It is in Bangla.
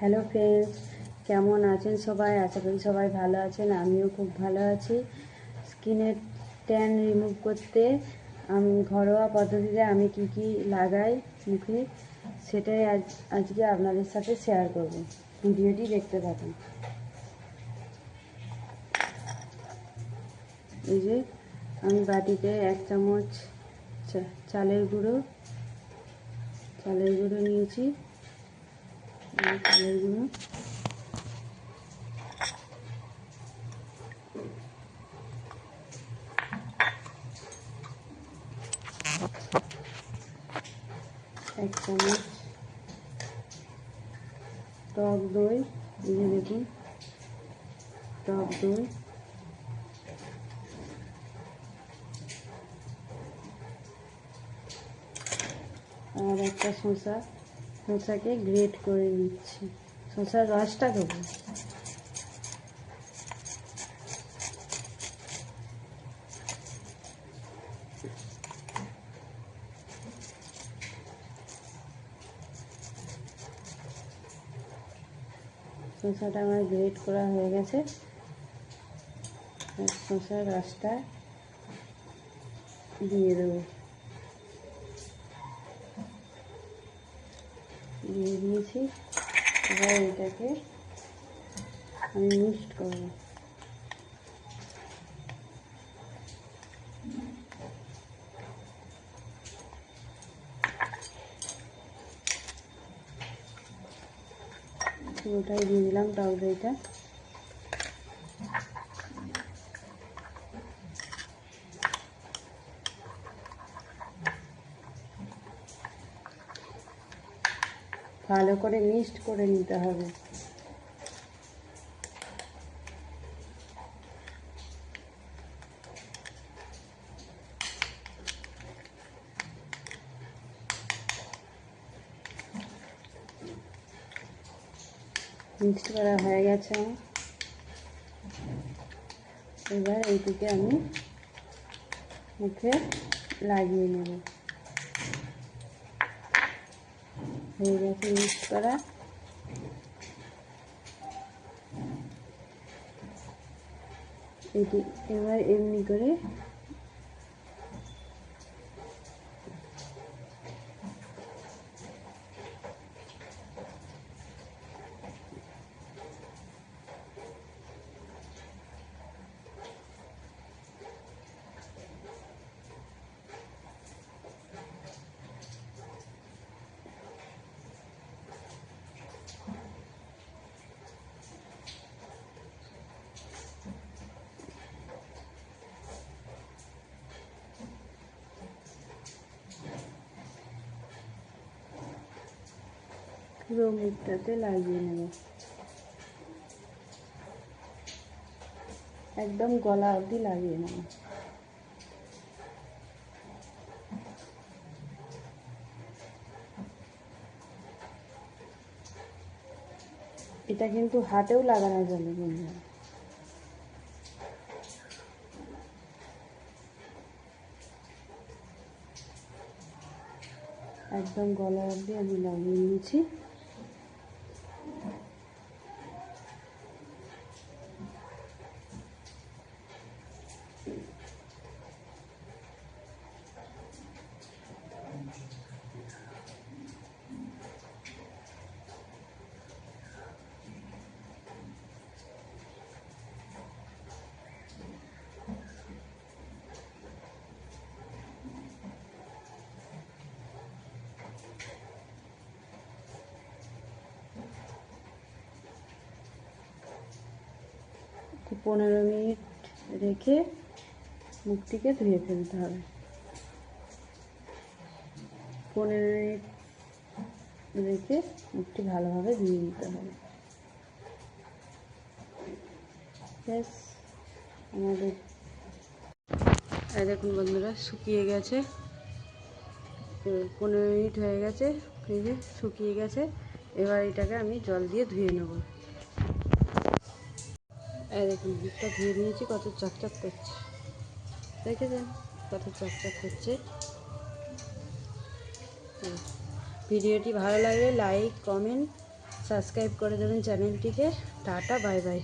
হ্যালো ফ্রেন্ডস কেমন আছেন সবাই? আশা করি সবাই ভালো আছেন। আমিও খুব ভালো আছি। স্কিনের ট্যান রিমুভ করতে আমি ঘরোয়া পদ্ধতিতে আমি কি কি লাগাই মুখে সেটাই আজ, আজকে আপনাদের সাথে শেয়ার করব। ভিডিওটি দেখতে থাকুন। এই যে আমি বাটিতে এক চামচ চালের গুঁড়ো চালের গুঁড়ো নিয়েছি। এই চালের গুঁড়ো এক চামচ টক দই এই যে দেখুন শসাকে গ্রেট করে নিচ্ছি শসার রসটা দেবো। শসাটা আমার গ্রেট করা হয়ে গেছে। শসার রসটা দিয়ে দেবো। দিয়ে দিয়েছি। এবার এটাকে আমি মিক্সড করব। পুরোটাই দিয়ে দিলাম টক ভালো করে মিক্সড করে নিতে হবে। মিক্সড করা হয়ে গেছে। এবার এইটিকে আমি মুখে লাগিয়ে নেব। হয়ে গেছে করা। এটি এবার এমনি করে পুরো লাগিয়ে নেব। একদম গলা অবধি লাগিয়ে নেব। এটা কিন্তু হাতেও লাগানো যাবে বন্ধুরা। একদম গলা অবধি আমি লাগিয়ে নিয়েছি। পনেরো মিনিট রেখে মুখটিকে ধুয়ে ফেলতে হবে। পনেরো মিনিট রেখে মুখটি ভালোভাবে ধুয়ে নিতে হবে। ব্যাস, আমাদের দেখুন বন্ধুরা, শুকিয়ে গেছে। পনেরো মিনিট হয়ে গেছে যে শুকিয়ে গেছে। এবার এটাকে আমি জল দিয়ে ধুয়ে নেব। দেখুন মুখটা ধুয়ে নিয়েছি, কত চকচক করছে। দেখেছেন? কত চকচক করছে। ভিডিওটি ভালো লাগলে লাইক, কমেন্ট, সাবস্ক্রাইব করে দেবেন চ্যানেলটিকে। Ta ta, bye bye.